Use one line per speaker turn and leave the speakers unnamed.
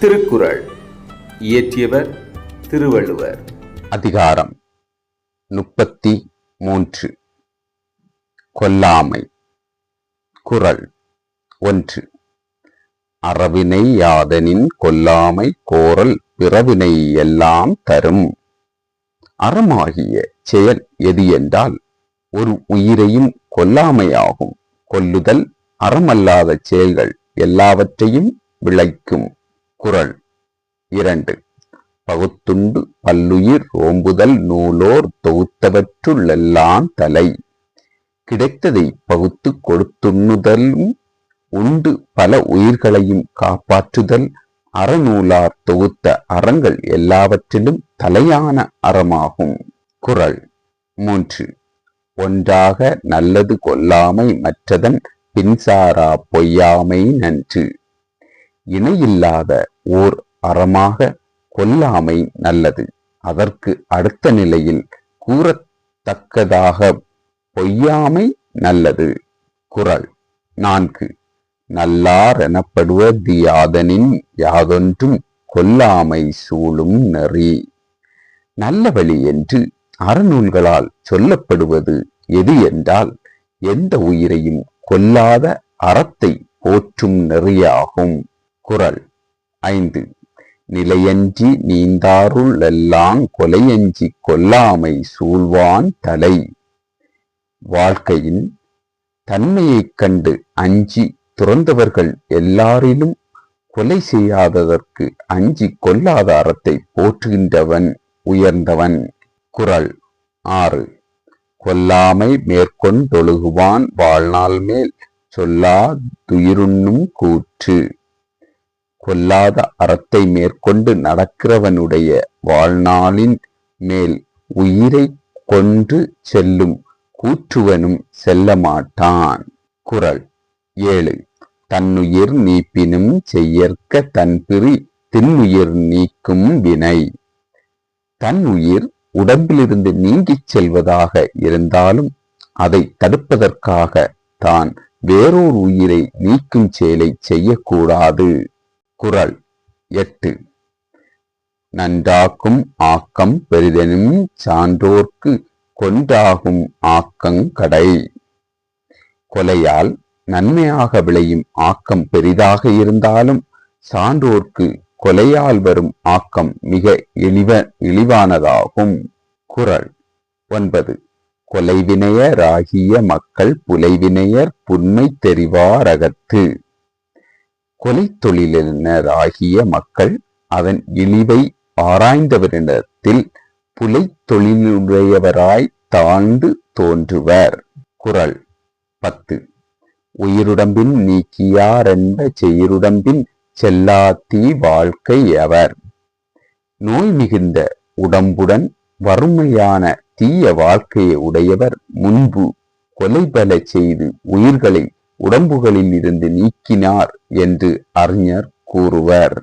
திருக்குறள். இயற்றியவர் திருவள்ளுவர்.
அதிகாரம் முப்பத்தி மூன்று. கொல்லாமை. குறள் ஒன்று. அறவினை யாதனின் கொல்லாமை கோரல் பிறவினை எல்லாம் தரும். அறமாகிய செயல் எது என்றால் ஒரு உயிரையும் கொல்லாமையாகும். கொல்லுதல் அறமல்லாத செயல்கள் எல்லாவற்றையும் விளைக்கும். குரல். இரண்டு. பகுத்துண்டு பல்லுயிர் ஓம்புதல் நூலோர் தொகுத்தவற்றுள்ளெல்லாம் தலை. கிடைத்ததை பகுத்து கொடுத்துண்ணுதலும் உண்டு பல உயிர்களையும் காப்பாற்றுதல். அறநூலார் தொகுத்த அறங்கள் எல்லாவற்றிலும் தலையான அறமாகும். குரல். மூன்று. ஒன்றாக நல்லது கொல்லாமை மற்றதன் பின்சாரா பொய்யாமை நன்று. இணையில்லாத ஓர் அறமாக கொல்லாமை நல்லது. அதற்கு அடுத்த நிலையில் கூறத்தக்கதாக பொய்யாமை நல்லது. குரல் நான்கு. நல்லார் எனப்படுவது யாதனின் யாதொன்றும் கொல்லாமை சூழும் நெறி. நல்ல வழி என்று அறநூல்களால் சொல்லப்படுவது எது என்றால் எந்த உயிரையும் கொல்லாத அறத்தை போற்றும் நெறியாகும். குரல். ஐந்து. நிலையஞ்சி நீந்தாருள் எல்லாம் கொலையஞ்சி கொல்லாமை சூழ்வான் தலை. வாழ்க்கையின் தன்மையைக் கண்டு அஞ்சி துறந்தவர்கள் எல்லாரிலும் கொலை செய்யாததற்கு அஞ்சி கொல்லாத அறத்தை போற்றுகின்றவன் உயர்ந்தவன். குரல். ஆறு. கொல்லாமை மேற்கொண்டொழுகுவான் வாழ்நாள் மேல் சொல்லா துயிருண்ணும் கூற்று. கொல்லாத அறத்தை மேற்கொண்டு நடக்கிறவனுடைய வாழ்நாளின் மேல் உயிரை கொன்று செல்லும் கூற்றுவனும் செல்ல மாட்டான் குரல் ஏழு. தன்னுயிர் நீப்பினும் செய்யற்க தன்பிரி தின்னுயிர் நீக்கும் வினை. தன் உயிர் உடம்பிலிருந்து நீங்கிச் செல்வதாக இருந்தாலும் அதை தடுப்பதற்காக தான் வேறொரு உயிரை நீக்கும் செயலை செய்யக்கூடாது. குரல் எட்டு. நன்றாக்கும் ஆக்கம் பெரிதெனும் சான்றோர்க்கு கொன்றாகும் ஆக்கங்கடை கொலையால் நன்மையாக விளையும் ஆக்கம் பெரிதாக இருந்தாலும் சான்றோர்க்கு கொலையால் வரும் ஆக்கம் மிக இழிவ இழிவானதாகும். குரல் ஒன்பது. கொலைவினையராகிய மக்கள் புலைவினையர் புன்மை தெரிவாரகத்து கொலை தொழிலினராகிய மக்கள் அதன் இழிவை ஆராய்ந்தவரிடத்தில் புலை தொழிலுடையவராய் தாழ்ந்து தோன்றுவர். குரல் பத்து. உயிருடம்பின் நீக்கியாரென்ப செயிருடம்பின் செல்லாத்தீ வாழ்க்கை அவர் நோய் மிகுந்த உடம்புடன் வறுமையான தீய வாழ்க்கையை உடையவர் முன்பு கொலைபல செய்து உயிர்களை உடம்புகளில் இருந்து நீக்கினார் என்று அறிஞர் கூறுவர்.